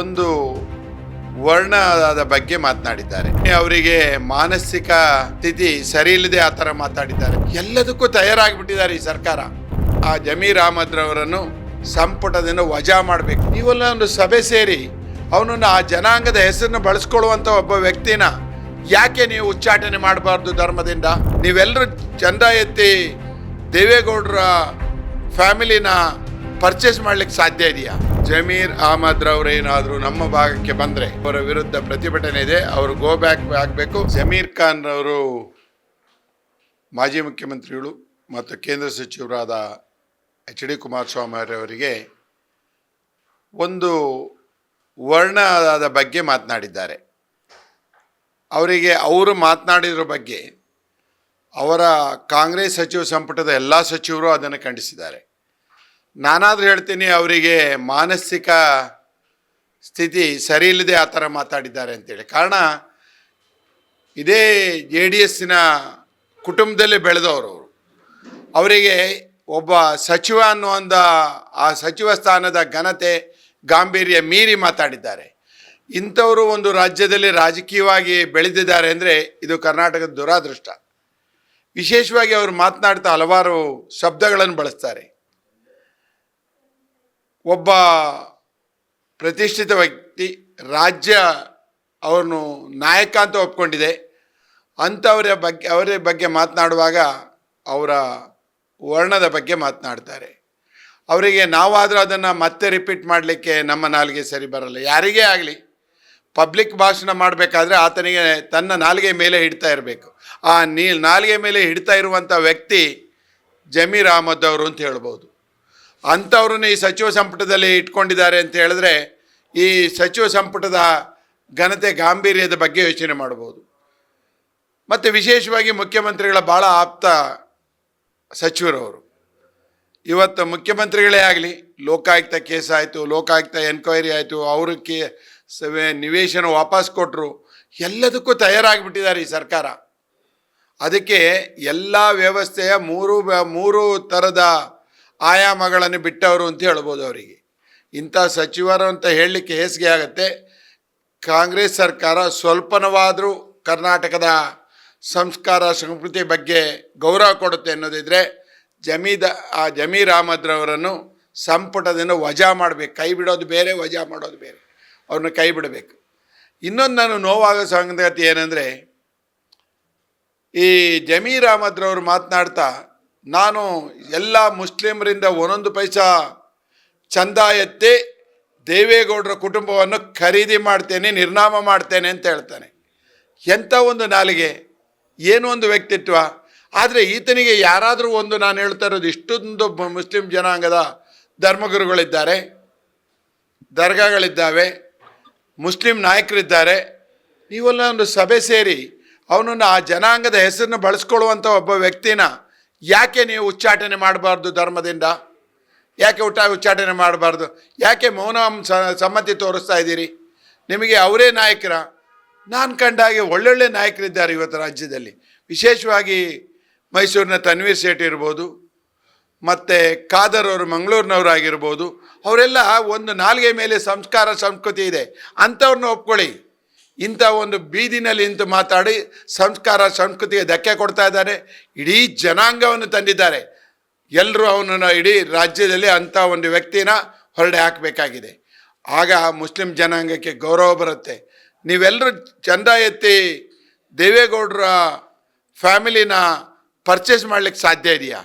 ಒಂದು ವರ್ಣದ ಬಗ್ಗೆ ಮಾತನಾಡಿದ್ದಾರೆ. ಅವರಿಗೆ ಮಾನಸಿಕ ಸ್ಥಿತಿ ಸರಿ ಇಲ್ಲದೆ ಆ ಥರ ಮಾತಾಡಿದ್ದಾರೆ. ಎಲ್ಲದಕ್ಕೂ ತಯಾರಾಗಿಬಿಟ್ಟಿದ್ದಾರೆ ಈ ಸರ್ಕಾರ. ಆ ಜಮೀರ್ ಅಹಮದ್ ರವರನ್ನು ಸಂಪುಟದಿಂದ ವಜಾ ಮಾಡಬೇಕು. ನೀವೆಲ್ಲ ಒಂದು ಸಭೆ ಸೇರಿ ಅವನನ್ನು ಆ ಜನಾಂಗದ ಹೆಸರನ್ನು ಬಳಸ್ಕೊಳ್ಳುವಂಥ ಒಬ್ಬ ವ್ಯಕ್ತಿನ ಯಾಕೆ ನೀವು ಉಚ್ಚಾಟನೆ ಮಾಡಬಾರ್ದು ಧರ್ಮದಿಂದ? ನೀವೆಲ್ಲರೂ ಚಂದ ಎತ್ತಿ ದೇವೇಗೌಡರ ಫ್ಯಾಮಿಲಿನ ಪರ್ಚೇಸ್ ಮಾಡ್ಲಿಕ್ಕೆ ಸಾಧ್ಯ ಇದೆಯಾ? ಜಮೀರ್ ಅಹಮದ್ ರವರೇನಾದರೂ ನಮ್ಮ ಭಾಗಕ್ಕೆ ಬಂದ್ರೆ ಅವರ ವಿರುದ್ಧ ಪ್ರತಿಭಟನೆ ಇದೆ, ಅವರು ಗೋ ಬ್ಯಾಕ್ ಆಗಬೇಕು. ಜಮೀರ್ ಖಾನ್ ಅವರು ಮಾಜಿ ಮುಖ್ಯಮಂತ್ರಿಗಳು ಮತ್ತು ಕೇಂದ್ರ ಸಚಿವರಾದ ಎಚ್ ಡಿ ಕುಮಾರಸ್ವಾಮಿ ಅವರಿಗೆ ಒಂದು ವರ್ಣದ ಬಗ್ಗೆ ಮಾತನಾಡಿದ್ದಾರೆ. ಅವರಿಗೆ ಅವರು ಮಾತನಾಡಿದ್ರ ಬಗ್ಗೆ ಅವರ ಕಾಂಗ್ರೆಸ್ ಸಚಿವ ಸಂಪುಟದ ಎಲ್ಲ ಸಚಿವರು ಅದನ್ನು ಖಂಡಿಸಿದ್ದಾರೆ. ನಾನಾದರೂ ಹೇಳ್ತೀನಿ, ಅವರಿಗೆ ಮಾನಸಿಕ ಸ್ಥಿತಿ ಸರಿ ಇಲ್ಲದೆ ಆ ಥರ ಮಾತಾಡಿದ್ದಾರೆ ಅಂತೇಳಿ. ಕಾರಣ, ಇದೇ ಜೆ ಡಿ ಎಸ್ಸಿನ ಕುಟುಂಬದಲ್ಲಿ ಬೆಳೆದವರು ಅವರು. ಅವರಿಗೆ ಒಬ್ಬ ಸಚಿವ ಅನ್ನುವಂಥ ಆ ಸಚಿವ ಸ್ಥಾನದ ಘನತೆ, ಗಾಂಭೀರ್ಯ ಮೀರಿ ಮಾತಾಡಿದ್ದಾರೆ. ಇಂಥವರು ಒಂದು ರಾಜ್ಯದಲ್ಲಿ ರಾಜಕೀಯವಾಗಿ ಬೆಳೆದಿದ್ದಾರೆ ಅಂದರೆ ಇದು ಕರ್ನಾಟಕದ ದುರಾದೃಷ್ಟ. ವಿಶೇಷವಾಗಿ ಅವರು ಮಾತನಾಡ್ತಾ ಹಲವಾರು ಶಬ್ದಗಳನ್ನು ಬಳಸ್ತಾರೆ. ಒಬ್ಬ ಪ್ರತಿಷ್ಠಿತ ವ್ಯಕ್ತಿ, ರಾಜ್ಯ ಅವನು ನಾಯಕ ಅಂತ ಒಪ್ಕೊಂಡಿದೆ. ಅಂಥವರ ಬಗ್ಗೆ, ಅವರ ಬಗ್ಗೆ ಮಾತನಾಡುವಾಗ ಅವರ ವರ್ಣದ ಬಗ್ಗೆ ಮಾತನಾಡ್ತಾರೆ. ಅವರಿಗೆ ನಾವಾದರೂ ಅದನ್ನು ಮತ್ತೆ ರಿಪೀಟ್ ಮಾಡಲಿಕ್ಕೆ ನಮ್ಮ ನಾಲಿಗೆ ಸರಿ ಬರಲ್ಲ. ಯಾರಿಗೇ ಆಗಲಿ ಪಬ್ಲಿಕ್ ಭಾಷಣ ಮಾಡಬೇಕಾದ್ರೆ ಆತನಿಗೆ ತನ್ನ ನಾಲಿಗೆ ಮೇಲೆ ಹಿಡ್ತಾ ಇರಬೇಕು. ಆ ನೀ ನಾಲಿಗೆ ಮೇಲೆ ಹಿಡ್ತಾ ಇರುವಂಥ ವ್ಯಕ್ತಿ ಜಮೀರ್ ಅಹಮದ್ ಅವರು ಅಂತ ಹೇಳ್ಬೋದು. ಅಂಥವ್ರನ್ನ ಈ ಸಚಿವ ಸಂಪುಟದಲ್ಲಿ ಇಟ್ಕೊಂಡಿದ್ದಾರೆ ಅಂತ ಹೇಳಿದ್ರೆ ಈ ಸಚಿವ ಸಂಪುಟದ ಘನತೆ ಗಾಂಭೀರ್ಯದ ಬಗ್ಗೆ ಯೋಚನೆ ಮಾಡ್ಬೋದು. ಮತ್ತು ವಿಶೇಷವಾಗಿ ಮುಖ್ಯಮಂತ್ರಿಗಳ ಭಾಳ ಆಪ್ತ ಸಚಿವರವರು ಇವತ್ತು ಮುಖ್ಯಮಂತ್ರಿಗಳೇ ಆಗಲಿ, ಲೋಕಾಯುಕ್ತ ಕೇಸ್ ಆಯಿತು, ಲೋಕಾಯುಕ್ತ ಎನ್ಕ್ವೈರಿ ಆಯಿತು ಅವ್ರಿಗೆ ಸವೆ ನಿವೇಶನ ವಾಪಸ್ ಕೊಟ್ಟರು ಎಲ್ಲದಕ್ಕೂ ತಯಾರಾಗಿಬಿಟ್ಟಿದ್ದಾರೆ ಈ ಸರ್ಕಾರ. ಅದಕ್ಕೆ ಎಲ್ಲ ವ್ಯವಸ್ಥೆಯ ಮೂರು ಮೂರು ಥರದ ಆಯಾಮಗಳನ್ನು ಬಿಟ್ಟವರು ಅಂತ ಹೇಳ್ಬೋದು ಅವರಿಗೆ. ಇಂಥ ಸಚಿವರು ಅಂತ ಹೇಳಲಿಕ್ಕೆ ಹೇಸಿಗೆ ಆಗುತ್ತೆ. ಕಾಂಗ್ರೆಸ್ ಸರ್ಕಾರ ಸ್ವಲ್ಪನವಾದರೂ ಕರ್ನಾಟಕದ ಸಂಸ್ಕಾರ ಸಂಸ್ಕೃತಿ ಬಗ್ಗೆ ಗೌರವ ಕೊಡುತ್ತೆ ಅನ್ನೋದಿದ್ರೆ ಜಮೀದ, ಆ ಜಮೀರ್ ಅಹಮದ್ರವರನ್ನು ಸಂಪುಟದಿಂದ ವಜಾ ಮಾಡಬೇಕು. ಕೈ ಬಿಡೋದು ಬೇರೆ, ವಜಾ ಮಾಡೋದು ಬೇರೆ. ಅವ್ರನ್ನ ಕೈ ಬಿಡಬೇಕು. ಇನ್ನೊಂದು ನಾನು ನೋವಾಗೋ ಸಂಗತಿ ಏನಂದರೆ ಈ ಜಮೀರ್ ಅಹಮದ್ರವರು ಮಾತನಾಡ್ತಾ ನಾನು ಎಲ್ಲ ಮುಸ್ಲಿಮರಿಂದ ಒಂದೊಂದು ಪೈಸಾ ಚಂದ ಎತ್ತಿ ದೇವೇಗೌಡರ ಕುಟುಂಬವನ್ನು ಖರೀದಿ ಮಾಡ್ತೇನೆ, ನಿರ್ನಾಮ ಮಾಡ್ತೇನೆ ಅಂತ ಹೇಳ್ತಾನೆ. ಎಂಥ ಒಂದು ನಾಲಿಗೆ? ಏನು ಒಂದು ವ್ಯಕ್ತಿತ್ವ? ಆದರೆ ಈತನಿಗೆ ಯಾರಾದರೂ ಒಂದು ನಾನು ಹೇಳ್ತಾ ಇರೋದು, ಇಷ್ಟೊಂದು ಮುಸ್ಲಿಂ ಜನಾಂಗದ ಧರ್ಮಗುರುಗಳಿದ್ದಾರೆ, ದರ್ಗಾಗಳಿದ್ದಾವೆ, ಮುಸ್ಲಿಂ ನಾಯಕರಿದ್ದಾರೆ. ನೀವೆಲ್ಲ ಒಂದು ಸಭೆ ಸೇರಿ ಅವನನ್ನು ಆ ಜನಾಂಗದ ಹೆಸರನ್ನು ಬಳಸ್ಕೊಳ್ಳುವಂಥ ಒಬ್ಬ ವ್ಯಕ್ತಿನ ಯಾಕೆ ನೀವು ಉಚ್ಚಾಟನೆ ಮಾಡಬಾರ್ದು ಧರ್ಮದಿಂದ? ಯಾಕೆ ಉಟ ಉಚ್ಚಾಟನೆ ಮಾಡಬಾರ್ದು? ಯಾಕೆ ಮೌನ ಸಮ್ಮತಿ ತೋರಿಸ್ತಾ ಇದ್ದೀರಿ? ನಿಮಗೆ ಅವರೇ ನಾಯಕರ, ನಾನು ಕಂಡ ಹಾಗೆ ಒಳ್ಳೊಳ್ಳೆ ನಾಯಕರಿದ್ದಾರೆ ಇವತ್ತು ರಾಜ್ಯದಲ್ಲಿ. ವಿಶೇಷವಾಗಿ ಮೈಸೂರಿನ ತನ್ವೀರ್ ಸೇಠ್ ಇರ್ಬೋದು, ಮತ್ತು ಖಾದರ್ ಅವರು ಮಂಗಳೂರಿನವರಾಗಿರ್ಬೋದು ಅವರೆಲ್ಲ ಒಂದು ನಾಲ್ಗೆ ಮೇಲೆ ಸಂಸ್ಕಾರ, ಸಂಸ್ಕೃತಿ ಇದೆ. ಅಂಥವ್ರನ್ನ ಒಪ್ಕೊಳ್ಳಿ. ಇಂಥ ಒಂದು ಬೀದಿನಲ್ಲಿ ನಿಂತು ಮಾತಾಡಿ ಸಂಸ್ಕಾರ, ಸಂಸ್ಕೃತಿಗೆ ಧಕ್ಕೆ ಕೊಡ್ತಾ ಇದ್ದಾರೆ ಇಡೀ ಜನಾಂಗವನ್ನು ತಂದಿದ್ದಾರೆ. ಎಲ್ಲರೂ ಅವನನ್ನು ಇಡೀ ರಾಜ್ಯದಲ್ಲಿ ಅಂಥ ಒಂದು ವ್ಯಕ್ತಿನ ಹೊರಡೆ ಹಾಕಬೇಕಾಗಿದೆ. ಆಗ ಮುಸ್ಲಿಂ ಜನಾಂಗಕ್ಕೆ ಗೌರವ ಬರುತ್ತೆ. ನೀವೆಲ್ಲರೂ ಚಂದ ಎತ್ತಿ ದೇವೇಗೌಡರ ಫ್ಯಾಮಿಲಿನ ಪರ್ಚೇಸ್ ಮಾಡಲಿಕ್ಕೆ ಸಾಧ್ಯ ಇದೆಯಾ?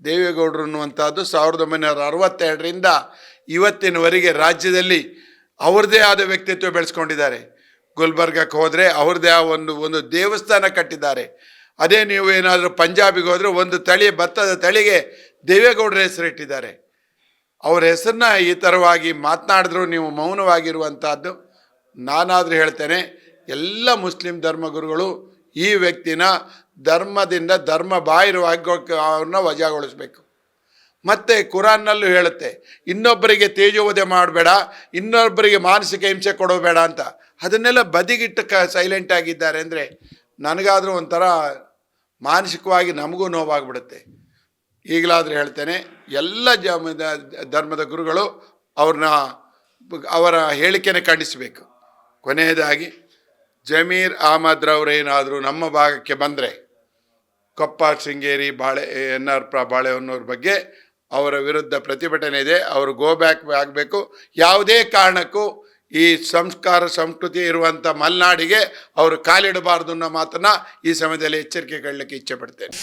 ದೇವೇಗೌಡರು ಅನ್ನುವಂಥದ್ದು ಸಾವಿರದ ಒಂಬೈನೂರ ಅರವತ್ತೆರಡರಿಂದ ಇವತ್ತಿನವರೆಗೆ ರಾಜ್ಯದಲ್ಲಿ ಅವ್ರದ್ದೇ ಆದ ವ್ಯಕ್ತಿತ್ವ ಬೆಳೆಸ್ಕೊಂಡಿದ್ದಾರೆ. ಗುಲ್ಬರ್ಗಕ್ಕೆ ಹೋದರೆ ಅವ್ರದ್ದೇ ಆ ಒಂದು ಒಂದು ದೇವಸ್ಥಾನ ಕಟ್ಟಿದ್ದಾರೆ. ಅದೇ ನೀವು ಏನಾದರೂ ಪಂಜಾಬಿಗೆ ಹೋದರೆ ಒಂದು ತಳಿ, ಭತ್ತದ ತಳಿಗೆ ದೇವೇಗೌಡರ ಹೆಸರಿಟ್ಟಿದ್ದಾರೆ ಅವ್ರ ಹೆಸರನ್ನ ಈ ಥರವಾಗಿ ಮಾತನಾಡಿದ್ರು, ನೀವು ಮೌನವಾಗಿರುವಂಥದ್ದು ನಾನಾದರೂ ಹೇಳ್ತೇನೆ, ಎಲ್ಲ ಮುಸ್ಲಿಂ ಧರ್ಮಗುರುಗಳು ಈ ವ್ಯಕ್ತಿನ ಧರ್ಮದಿಂದ ಧರ್ಮ ಬಾಹಿರವಾಗಿ ಅವ್ರನ್ನ ವಜಾಗೊಳಿಸ್ಬೇಕು. ಮತ್ತು ಕುರಾನ್ನಲ್ಲೂ ಹೇಳುತ್ತೆ, ಇನ್ನೊಬ್ಬರಿಗೆ ತೇಜೋವಧೆ ಮಾಡಬೇಡ, ಇನ್ನೊಬ್ಬರಿಗೆ ಮಾನಸಿಕ ಹಿಂಸೆ ಕೊಡೋಬೇಡ ಅಂತ. ಅದನ್ನೆಲ್ಲ ಬದಿಗಿಟ್ಟು ಕ ಸೈಲೆಂಟ್ ಆಗಿದ್ದಾರೆ ಅಂದರೆ ನನಗಾದರೂ ಒಂಥರ ಮಾನಸಿಕವಾಗಿ ನಮಗೂ ನೋವಾಗ್ಬಿಡುತ್ತೆ. ಈಗಲಾದರೂ ಹೇಳ್ತೇನೆ, ಎಲ್ಲ ಜ ಧರ್ಮದ ಗುರುಗಳು ಅವ್ರನ್ನ, ಅವರ ಹೇಳಿಕೆನ ಖಂಡಿಸಬೇಕು. ಕೊನೆಯದಾಗಿ, ಜಮೀರ್ ಅಹಮದ್ ರವರೇನಾದರೂ ನಮ್ಮ ಭಾಗಕ್ಕೆ ಬಂದರೆ, ಕೊಪ್ಪ ಶೃಂಗೇರಿ ಬಾಳೆ, ಎನ್ ಆರ್ ಪ್ರ ಬಾಳೆಹೊನ್ನೂರ ಬಗ್ಗೆ ಅವರ ವಿರುದ್ಧ ಪ್ರತಿಭಟನೆ ಇದೆ, ಅವರು ಗೋ ಬ್ಯಾಕ್ ಆಗಬೇಕು. ಯಾವುದೇ ಕಾರಣಕ್ಕೂ ಈ ಸಂಸ್ಕಾರ, ಸಂಸ್ಕೃತಿ ಇರುವಂಥ ಮಲೆನಾಡಿಗೆ ಅವರು ಕಾಲಿಡಬಾರ್ದು ಅನ್ನೋ ಮಾತನ್ನು ಈ ಸಮಯದಲ್ಲಿ ಎಚ್ಚರಿಕೆ ಕೊಡಲಿಕ್ಕೆ ಇಚ್ಛೆ ಪಡ್ತೇನೆ.